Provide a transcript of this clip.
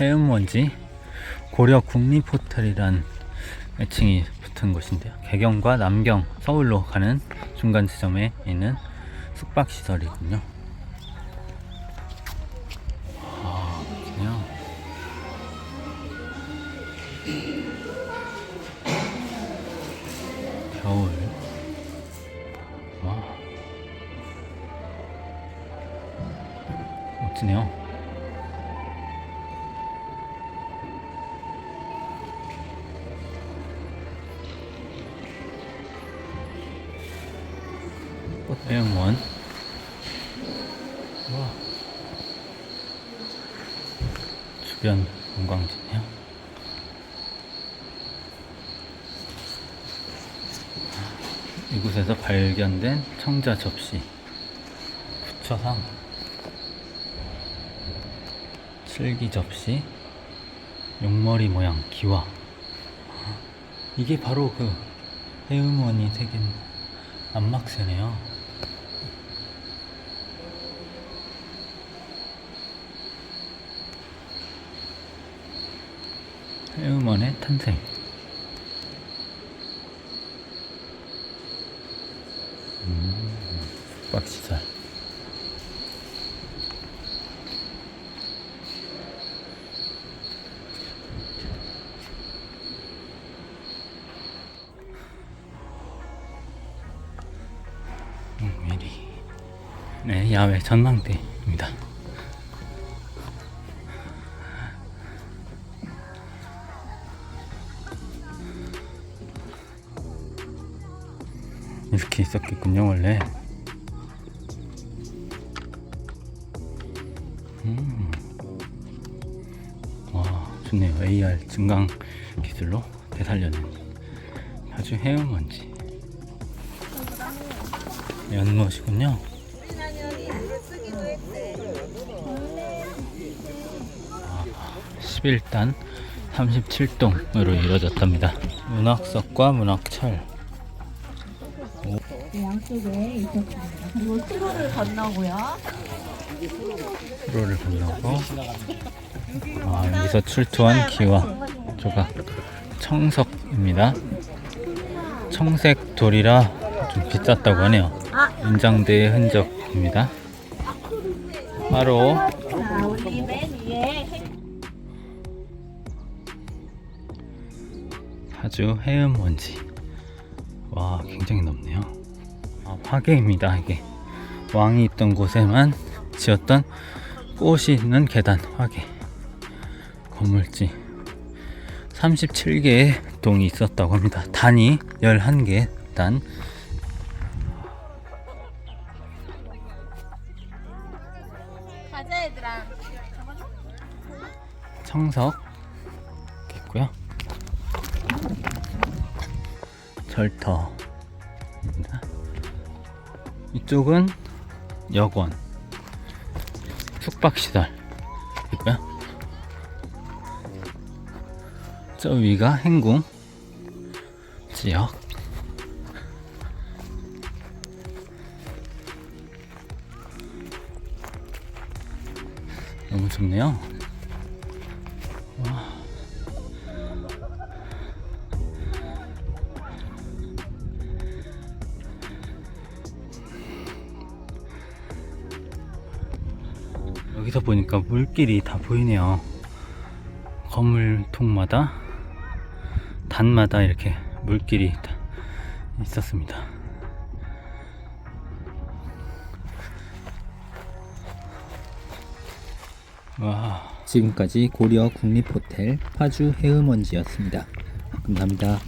해음원지 고려 국립호텔이란 애칭이 붙은 곳인데요. 개경과 남경, 서울로 가는 중간 지점에 있는 숙박시설이군요. 아, 그렇군요. 겨울. 와. 멋지네요. 꽃대형원. 와. 주변 관광지네요. 이곳에서 발견된 청자 접시, 부처상, 칠기 접시, 용머리 모양 기와. 이게 바로 그 해음원이 새긴 안막새네요. 해음원의 탄생. 숙박시설 미리. 네 야외 전망대입니다 이렇게 있었겠군요 원래. 음. 와 좋네요. AR 증강 기술로 되살려낸 아주 해운 먼지. 연못이군요. 아, 11단 37동으로 이루어졌답니다. 문학석과 문학철 양쪽에 있었습니다. 그리고 수로를 건너고요. 프로를 건너고 아, 여기서 출토한 기와 조각 청석입니다. 청색 돌이라 좀 비쌌다고 하네요. 인장대의 흔적입니다. 바로 파주 해음 원지. 와, 굉장히 넓네요. 아, 화계입니다, 이게. 왕이 있던 곳에만 지었던 꽃이 있는 계단, 화계. 건물지. 37개의 동이 있었다고 합니다. 단이 11개 단. 가자 얘들아. 청석 있고요. 절터입니다. 이쪽은 여권, 숙박시설 있고요. 저 위가 행궁 지역. 너무 좋네요. 여기서 보니까 물길이 다 보이네요. 건물통마다 단마다 이렇게 물길이 다 있었습니다. 와. 지금까지 고려 국립호텔 파주 해음원지였습니다. 감사합니다.